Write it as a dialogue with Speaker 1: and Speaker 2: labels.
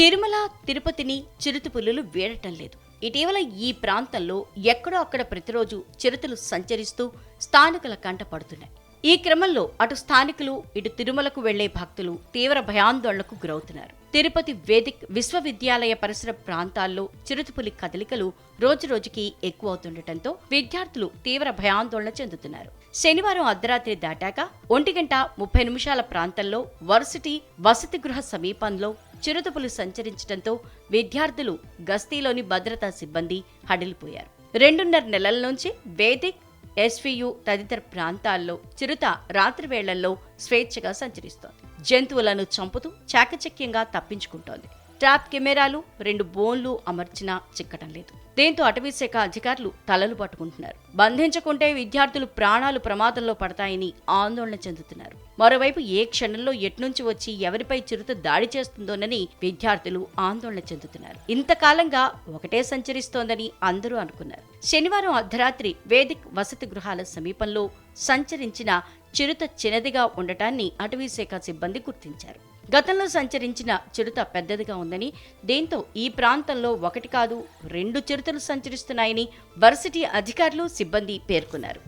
Speaker 1: తిరుమల తిరుపతిని చిరుతపులులు వీడటం లేదు. ఇటీవల ఈ ప్రాంతంలో ఎక్కడో అక్కడ ప్రతిరోజు చిరుతలు సంచరిస్తూ స్థానికుల కంట పడుతున్నాయి. ఈ క్రమంలో అటు స్థానికులు ఇటు తిరుమలకు వెళ్ళే భక్తులు తీవ్ర భయాందోళనకు గురవుతున్నారు. తిరుపతి వేదిక్ విశ్వవిద్యాలయ పరిసర ప్రాంతాల్లో చిరుతపులి కదలికలు రోజురోజుకి ఎక్కువవుతుండటంతో విద్యార్థులు తీవ్ర భయాందోళన చెందుతున్నారు. శనివారం అర్ధరాత్రి దాటాక ఒంటి గంట ముప్పై నిమిషాల ప్రాంతంలో వర్సిటీ వసతి గృహ సమీపంలో చిరుతపులు సంచరించడంతో విద్యార్థులు గస్తీలోని భద్రతా సిబ్బంది హడిలిపోయారు. రెండున్నర నెలల నుంచి వేదిక్ ఎస్వియు తదితర ప్రాంతాల్లో చిరుత రాత్రి వేళల్లో స్వేచ్ఛగా సంచరిస్తోంది. జంతువులను చంపుతూ చాకచక్యంగా తప్పించుకుంటోంది. ట్రాప్ కెమెరాలు రెండు బోన్లు అమర్చినా చిక్కటం లేదు. దీంతో అటవీశాఖ అధికారులు తలలు పట్టుకుంటున్నారు. బంధించకుంటే విద్యార్థులు ప్రాణాలు ప్రమాదంలో పడతాయని ఆందోళన చెందుతున్నారు. మరోవైపు ఏ క్షణంలో ఎట్నుంచి వచ్చి ఎవరిపై చిరుత దాడి చేస్తుందోనని విద్యార్థులు ఆందోళన చెందుతున్నారు. ఇంతకాలంగా ఒకటే సంచరిస్తోందని అందరూ అనుకున్నారు. శనివారం అర్ధరాత్రి వేదిక్ వసతి గృహాల సమీపంలో సంచరించిన చిరుత చిన్నదిగా ఉండటాన్ని అటవీశాఖ సిబ్బంది గుర్తించారు. గతంలో సంచరించిన చిరుత పెద్దదిగా ఉందని దీంతో ఈ ప్రాంతంలో ఒకటి కాదు రెండు చిరుతలు సంచరిస్తున్నాయని వర్సిటీ అధికారులు సిబ్బంది పేర్కొన్నారు.